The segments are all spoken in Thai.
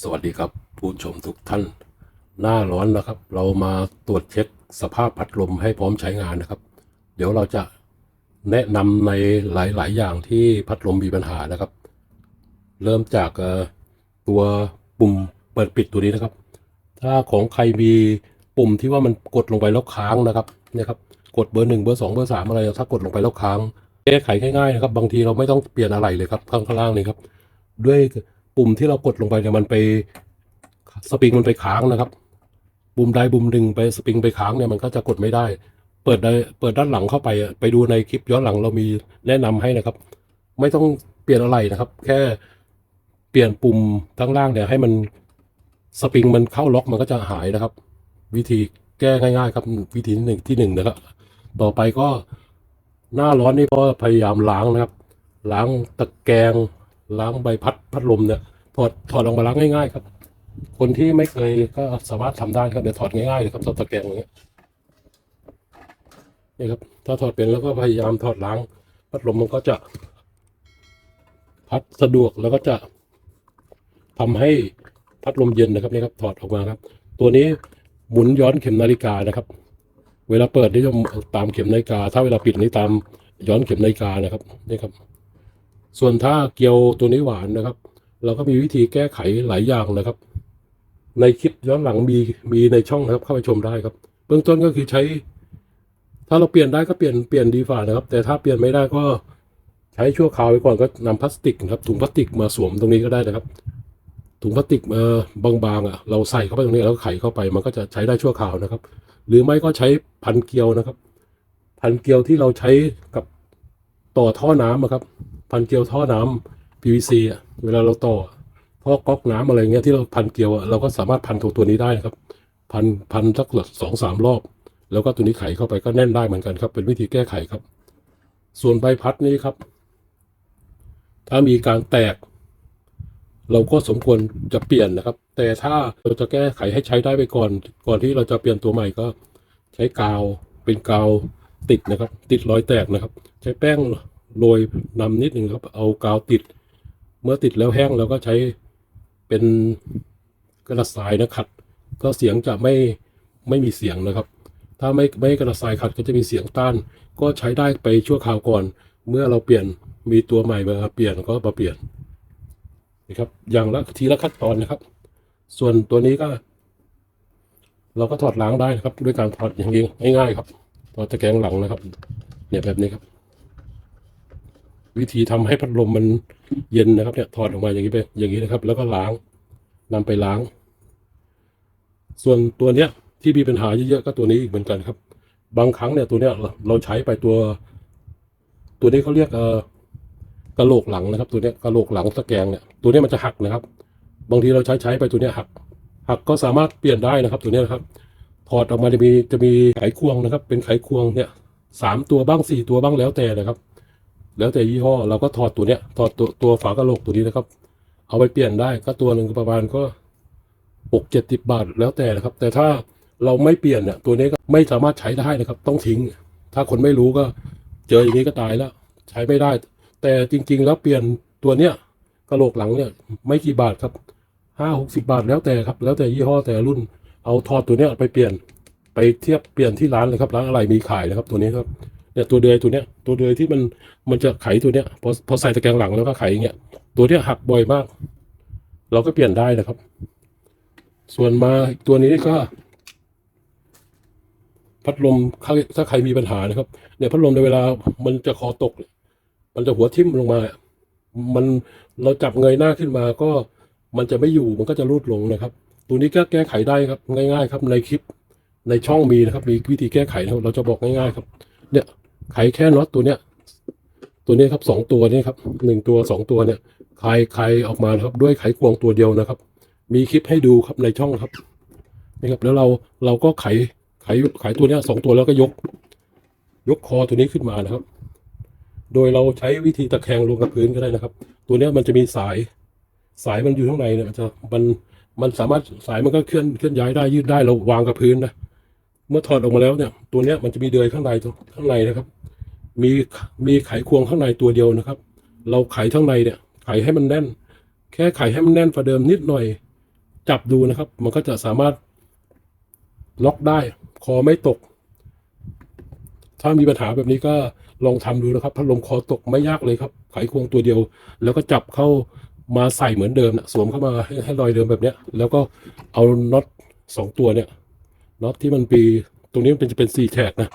สวัสดีครับ ผู้ชมทุกท่าน หน้าร้อนนะครับ เรามาตรวจเช็คสภาพพัดลมให้พร้อมใช้งานนะครับ เดี๋ยวเราจะแนะนำในหลาย ๆ อย่างที่พัดลมมีปัญหานะครับ เริ่มจากตัวปุ่มเปิดปิดตัวนี้นะครับ ถ้าของใครมีปุ่มที่ว่ามันกดลงไปแล้วค้างนะครับนี่ครับกดเบอร์หนึ่งเบอร์สองเบอร์สามอะไรถ้ากดลงไปแล้วค้างแก้ไขง่ายๆนะครับ บางทีเราไม่ต้องเปลี่ยนอะไรเลยครับข้างล่างนี่ครับ ด้วย ปุ่มที่เรากดลงไปเนี่ยมันไปสปริงมันไปค้างนะครับปุ่มใดปุ่มหนึ่งไปสปริงไปค้างเนี่ยมันก็จะกดไม่ได้ เปิดได้เปิดด้านหลังเข้าไปอะไปดูในคลิปย้อนหลังเรามีแนะนำให้นะครับ ไม่ต้องเปลี่ยนอะไรนะครับ แค่เปลี่ยนปุ่มทั้งล่างเนี่ยให้มันสปริงมันเข้าล็อกมันก็จะหายนะครับ วิธีแก้ง่าย ๆ ครับวิธีที่หนึ่งที่หนึ่งนะครับต่อไปก็หน้าร้อนนี่ก็พยายามล้างนะครับ ล้างตะแกรง ล้างใบพัดพัดลมเนี่ยถอดถอดออกมาล้างง่ายๆ ครับ คนที่ไม่เคยก็สามารถทำได้ครับเดี๋ยวถอดง่ายๆเลยครับถอดตะแกรงอย่างเงี้ยนี่ครับ ถ้าถอดเป็นแล้วก็พยายามถอดล้าง พัดลมมันก็จะ พัดสะดวกแล้วก็จะทำให้พัดลมเย็นนะครับนี่ครับถอดออกมาครับ ตัวนี้หมุนย้อนเข็มนาฬิกานะครับ เวลาเปิดนี่จะตามเข็มนาฬิกา ถ้าเวลาปิดนี่ตามย้อนเข็มนาฬิกานะครับนี่ครับ ส่วนถ้าเกลียวตัวนี้หวานนะครับ เราก็มีวิธีแก้ไขหลายอย่างนะครับ ในคลิปย้อนหลังมีมีในช่องนะครับเข้าไปชมได้ครับ เบื้องต้นก็คือใช้ ถ้าเราเปลี่ยนได้ก็เปลี่ยนเปลี่ยนดีฝ่านะครับ แต่ถ้าเปลี่ยนไม่ได้ก็ใช้ชั่วคราวไว้ก่อนก็นำพลาสติกนะครับถุงพลาสติกมาสวมตรงนี้ก็ได้นะครับ ถุงพลาสติกเออบางๆอะเราใส่เข้าไปตรงนี้แล้วไขเข้าไป มันก็จะใช้ได้ชั่วคราวนะครับ หรือไม่ก็ใช้พันเกลียวนะครับ พันเกลียวที่เราใช้กับต่อท่อน้ำอะครับ พันเกลียวท่อน้ำ PVC อะเวลาเราต่อท่อก๊อกน้ำอะไรเงี้ยที่เราพันเกลียวอะเราก็สามารถพันตัวตัวนี้ได้ครับ พันพันสักสองสามรอบ แล้วก็ตัวนี้ไขเข้าไปก็แน่นได้เหมือนกันครับ เป็นวิธีแก้ไขครับ ส่วนใบพัดนี้ครับ ถ้ามีการแตก เราก็สมควรจะเปลี่ยนนะครับ แต่ถ้าเราจะแก้ไขให้ใช้ได้ไปก่อน ก่อนที่เราจะเปลี่ยนตัวใหม่ก็ ใช้กาวเป็นกาวติดนะครับ ติดรอยแตกนะครับ ใช้แป้ง โรยนำนิดหนึ่งครับ เอากาวติด เมื่อติดแล้วแห้งเราก็ใช้เป็นกระดายนะขัด ก็เสียงจะไม่ไม่มีเสียงนะครับ ถ้าไม่ไม่กระดาษทรายขัดก็จะมีเสียงต้าน ก็ใช้ได้ไปชั่วคราวก่อน เมื่อเราเปลี่ยนมีตัวใหม่มาเปลี่ยนก็มาเปลี่ยนนะครับ อย่างละทีละขั้นตอนนะครับ ส่วนตัวนี้ก็ เราก็ถอดล้างได้นะครับ ด้วยการถอดอย่างนี้ง่ายๆครับถอดตะแกรงหลังนะครับเนี่ยแบบนี้ครับ วิธีทำให้พัดลมมันเย็นนะครับ เนี่ยถอดออกมาอย่างนี้ไปอย่างนี้นะครับ แล้วก็ล้างนำไปล้าง ส่วนตัวเนี้ยที่มีปัญหาเยอะๆก็ตัวนี้อีกเหมือนกันครับ บางครั้งเนี่ยตัวเนี้ยเราใช้ไปตัว ตัวนี้เขาเรียกเอ่อกระโหลกหลังนะครับ ตัวเนี้ยกระโหลกหลังตะแกรงเนี่ยตัวเนี้ยมันจะหักนะครับ บางทีเราใช้ใช้ไปตัวเนี้ยหัก หักก็สามารถเปลี่ยนได้นะครับ ตัวเนี้ยครับถอดออกมาจะมีจะมีไขควงนะครับ เป็นไขควงเนี่ยสามตัวบ้างสี่ตัวบ้างแล้วแต่นะครับ แล้วแต่ยี่ห้อเราก็ถอดตัวเนี้ยถอดตัวตัวฝากระโหลกตัวนี้นะครับ เอาไปเปลี่ยนได้ก็ตัวหนึ่งประมาณก็หกเจ็ดสิบบาทแล้วแต่นะครับ แต่ถ้าเราไม่เปลี่ยนเนี่ยตัวนี้ก็ไม่สามารถใช้ได้นะครับ ต้องทิ้ง ถ้าคนไม่รู้ก็เจออย่างนี้ก็ตายแล้ว ใช้ไม่ได้ แต่จริง ๆ แล้วเปลี่ยนตัวเนี้ยกระโหลกหลังเนี่ยไม่กี่บาทครับห้าหกสิบาทแล้วแต่ครับ แล้วแต่ยี่ห้อแต่รุ่น เอาถอดตัวเนี้ยไปเปลี่ยน ไปเทียบเปลี่ยนที่ร้านเลยครับร้านอะไรมีขายนะครับ ตัวนี้ครับ เนี่ยตัวเดือยตัวเนี้ยตัวเดือยที่มันมันจะไขตัวเนี้ยพอพอใส่ตะแกรงหลังแล้วก็ไขอย่างเงี้ยตัวเนี้ยหักบ่อยมาก เราก็เปลี่ยนได้นะครับ ส่วนมาตัวนี้ก็ พัดลมถ้าถ้าใครมีปัญหานะครับเนี่ยพัดลมในเวลามันจะคอตก มันจะหัวทิ่มลงมา มันเราจับเงยหน้าขึ้นมาก็มันจะไม่อยู่มันก็จะรูดลงนะครับ ตัวนี้ก็แก้ไขได้ครับง่าย ๆ ครับในคลิปในช่องมีนะครับ มีวิธีแก้ไขนะครับเราจะบอกง่ายๆครับ เนี่ย ไขแค่น็อตตัวเนี้ย ตัวนี้ครับสองตัวนี้ครับหนึ่งตัวสองตัวเนี่ยคลายคลายออกมาครับด้วยไขควงตัวเดียวนะครับ มีคลิปให้ดูครับในช่องครับนี่ครับแล้วเราเราก็ไขไขไขตัวเนี้ยสองตัวแล้วก็ยก ยกคอตัวนี้ขึ้นมานะครับ โดยเราใช้วิธีตะแคงลงกับพื้นก็ได้นะครับ ตัวเนี้ยมันจะมีสาย สายมันอยู่ข้างในเนี่ยมันจะมันมันสามารถสายมันก็เคลื่อนเคลื่อนย้ายได้ยืดได้เราวางกับพื้นนะ เมื่อถอดออกมาแล้วเนี่ย ตัวเนี้ยมันจะมีเดือยข้างในตัวข้างในนะครับ มีมีไขควงข้างในตัวเดียวนะครับ เราไขข้างในเนี่ย ไขให้มันแน่น แค่ไขให้มันแน่นกว่าเดิมนิดหน่อย จับดูนะครับ มันก็จะสามารถล็อกได้ คอไม่ตก ถ้ามีปัญหาแบบนี้ก็ลองทำดูนะครับพัดลมคอตกไม่ยากเลยครับ ไขควงตัวเดียว แล้วก็จับเข้ามาใส่เหมือนเดิมนะสวมเข้ามาให้ให้รอยเดิมแบบเนี้ย แล้วก็เอาน็อตสองตัวเนี่ย น็อตที่มันปีตรงนี้มันเป็นจะเป็นสี่แฉกนะ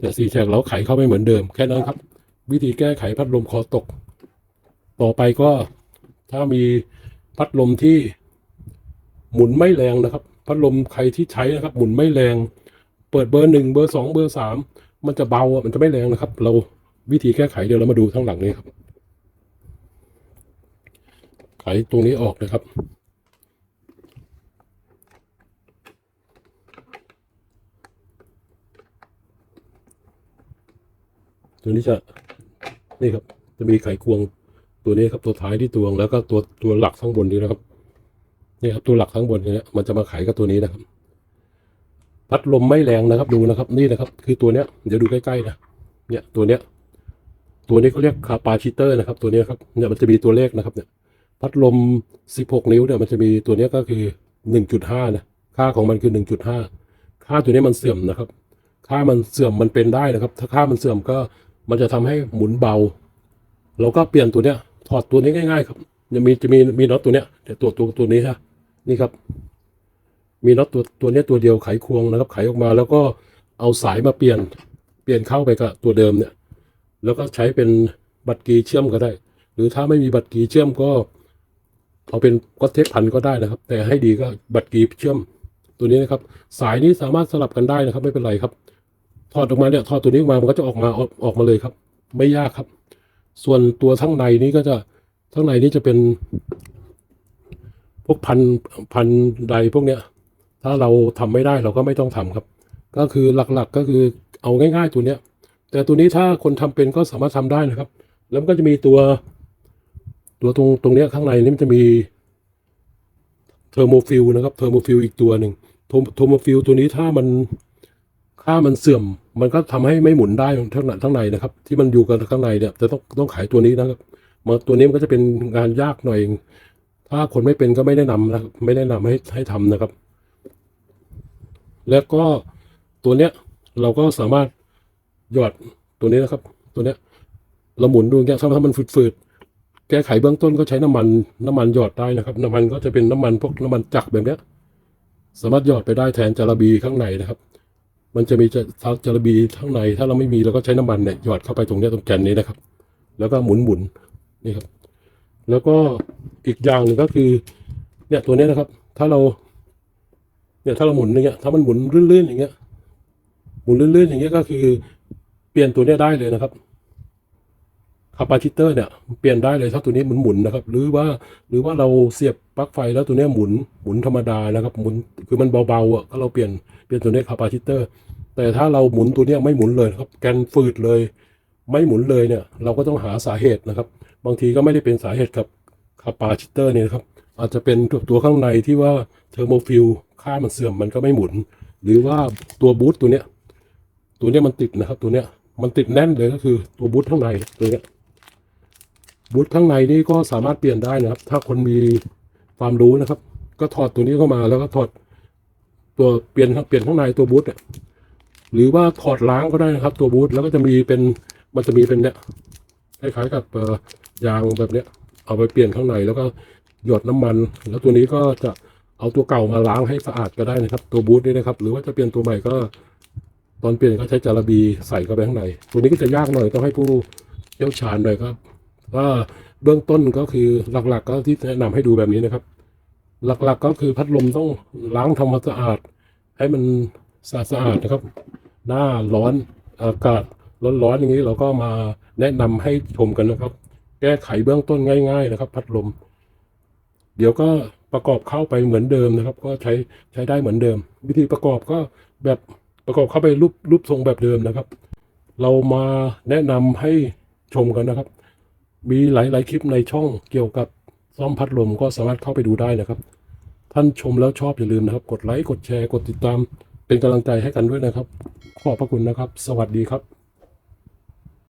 แต่สี่แฉกเราไขเข้าไปเหมือนเดิม แค่นั้นครับ วิธีแก้ไขพัดลมคอตก ต่อไปก็ถ้ามีพัดลมที่หมุนไม่แรงนะครับ พัดลมใครที่ใช้นะครับ หมุนไม่แรง เปิดเบอร์หนึ่งเบอร์สองเบอร์สามมันจะเบาอะมันจะไม่แรงนะครับ เราวิธีแก้ไขเดี๋ยวเรามาดูทั้งหลังนี้ครับ ไขตรงนี้ออกนะครับ ตัวนี้จะนี่ครับ จะมีไขควงตัวนี้ครับตัวท้ายที่ตวงแล้วก็ตัวตัวหลักข้างบนนี้นะครับนี่ครับตัวหลักข้างบนเนี้ยมันจะมาไขกับตัวนี้นะครับ พัดลมไม่แรงนะครับดูนะครับ นี่นะครับ คือตัวเนี้ยเดี๋ยวดูใกล้ๆนะเนี่ยตัวเนี้ย ตัวนี้เขาเรียกคาปาชิเตอร์นะครับ ตัวนี้ครับเนี่ยมันจะมีตัวเลขนะครับเนี่ยพัดลม 16 นิ้วเนี่ยมันจะมีตัวนี้ก็คือ 1.5 นะ ค่าของมันคือ 1.5 ค่าตัวนี้มันเสื่อมนะครับ ค่ามันเสื่อมมันเป็นได้นะครับ ถ้าค่ามันเสื่อมก็ มันจะทำให้หมุนเบา เราก็เปลี่ยนตัวเนี้ยถอดตัวนี้ง่ายๆครับจะมีจะมีมีน็อตตัวเนี้ยแต่ตัวตัวตัวนี้ฮะนี่ครับ มีน็อตตัวตัวเนี้ยตัวเดียวไขควงนะครับ ไขออกมา แล้วก็เอาสายมาเปลี่ยน เปลี่ยนเข้าไปกับตัวเดิมเนี่ย แล้วก็ใช้เป็นบัตรกีเชื่อมก็ได้ หรือถ้าไม่มีบัตรกีเชื่อมก็เอาเป็นก็อตเทปพันก็ได้นะครับ แต่ให้ดีก็บัตรกีเชื่อมตัวนี้นะครับ สายนี้สามารถสลับกันได้นะครับ ไม่เป็นไรครับ ถอดออกมาเนี่ยถอดตัวนี้มามันก็จะออกมาออกออกมาเลยครับ ไม่ยากครับ ส่วนตัวข้างในนี้ก็จะข้างในนี้จะเป็น พวกพันพันใดพวกเนี้ย ถ้าเราทำไม่ได้เราก็ไม่ต้องทำครับ ก็คือหลักๆก็คือเอาง่าย ๆ ตัวเนี้ย แต่ตัวนี้ถ้าคนทำเป็นก็สามารถทำได้นะครับ แล้วมันก็จะมีตัว ตัวตรงตรงเนี้ยข้างในนี่มันจะมีเทอร์โมฟิลนะครับเทอร์โมฟิลอีกตัวหนึ่งเทอร์โมฟิลตัวนี้ถ้ามันค่ามันเสื่อม มันก็ทำให้ไม่หมุนได้ทั้งในทั้งในนะครับ ที่มันอยู่กันข้างในเนี่ยจะต้องต้องขายตัวนี้นะครับมาตัวนี้มันก็จะเป็นงานยากหน่อย ถ้าคนไม่เป็นก็ไม่แนะนำนะครับไม่แนะนำให้ให้ทำนะครับ แล้วก็ตัวเนี้ยเราก็สามารถหยอดตัวนี้นะครับ ตัวเนี้ยเราหมุนดูเนี่ยถ้าถ้ามันฝืดๆแก้ไขเบื้องต้นก็ใช้น้ำมัน น้ำมันหยอดได้นะครับ น้ำมันก็จะเป็นน้ำมันพวกน้ำมันจักรแบบเนี้ย สามารถหยอดไปได้แทนจาระบีข้างในนะครับ มันจะมีจะจาระบีข้างใน ถ้าเราไม่มีเราก็ใช้น้ำมันเนี่ยหยอดเข้าไปตรงเนี้ยตรงแกนนี้นะครับ แล้วก็หมุนหมุนๆนี่ครับ แล้วก็อีกอย่างหนึ่งก็คือ เนี่ยตัวนี้นะครับ ถ้าเรา เนี่ยถ้าเราหมุนอย่างเงี้ย ถ้ามันหมุนลื่นๆอย่างเงี้ย หมุนลื่นๆอย่างเงี้ยก็คือ เปลี่ยนตัวเนี้ยได้เลยนะครับ คาปาชิเตอร์เนี่ยเปลี่ยนได้เลยถ้าตัวนี้หมุนหมุนนะครับ หรือว่าหรือว่าเราเสียบปลั๊กไฟแล้วตัวนี้หมุนหมุนธรรมดานะครับหมุนคือมันเบาๆอะก็เราเปลี่ยนเปลี่ยนตัวนี้คาปาชิเตอร์ แต่ถ้าเราหมุนตัวนี้ไม่หมุนเลยครับแกนฝืดเลย ไม่หมุนเลยเนี่ย เราก็ต้องหาสาเหตุนะครับ บางทีก็ไม่ได้เป็นสาเหตุกับคาปาชิเตอร์เนี่ยครับอาจจะเป็นตัวตัวข้างในที่ว่าเทอร์โมฟิลค่ามันเสื่อมมันก็ไม่หมุน หรือว่าตัวบูทตัวเนี้ยตัวเนี้ยมันติดนะครับ ตัวเนี้ยมันติดแน่นเลยก็คือตัวบูทข้างในตัวเนี้ย บูทข้างในนี่ก็สามารถเปลี่ยนได้นะครับ ถ้าคนมีความรู้นะครับ ก็ถอดตัวนี้เข้ามาแล้วก็ถอดตัวเปลี่ยนเปลี่ยนข้างในตัวบูทเนี่ยหรือว่าถอดล้างก็ได้นะครับ ตัวบูทแล้วก็จะมีเป็นมันจะมีเป็นเนี่ยคล้ายๆกับเอ่อยางแบบเนี้ย เอาไปเปลี่ยนข้างในแล้วก็หยดน้ำมัน แล้วตัวนี้ก็จะเอาตัวเก่ามาล้างให้สะอาดก็ได้นะครับ ตัวบูทนี่นะครับ หรือว่าจะเปลี่ยนตัวใหม่ก็ ตอนเปลี่ยนก็ใช้จาระบีใส่เข้าไปข้างในตัวนี้ก็จะยากหน่อยต้องให้ผู้เชี่ยวชาญหน่อยครับ ว่าเบื้องต้นก็คือหลักๆก็ที่แนะนำให้ดูแบบนี้นะครับ หลักๆก็คือพัดลมต้องล้างทำความสะอาด ให้มันสะอาดๆนะครับ หน้าร้อนอากาศร้อนๆอย่างนี้เราก็มาแนะนำให้ชมกันนะครับ แก้ไขเบื้องต้นง่าย ๆ นะครับ พัดลม เดี๋ยวก็ประกอบเข้าไปเหมือนเดิมนะครับ ก็ใช้ใช้ได้เหมือนเดิม วิธีประกอบก็แบบประกอบเข้าไปรูปรูปทรงแบบเดิมนะครับ เรามาแนะนำให้ชมกันนะครับ มีหลาย ๆ คลิปในช่องเกี่ยวกับซ่อมพัดลมก็สามารถเข้าไปดูได้นะครับ ท่านชมแล้วชอบอย่าลืมนะครับ กดไลค์ กดแชร์ กดติดตาม เป็นกำลังใจให้กันด้วยนะครับ ขอบพระคุณนะครับ สวัสดีครับ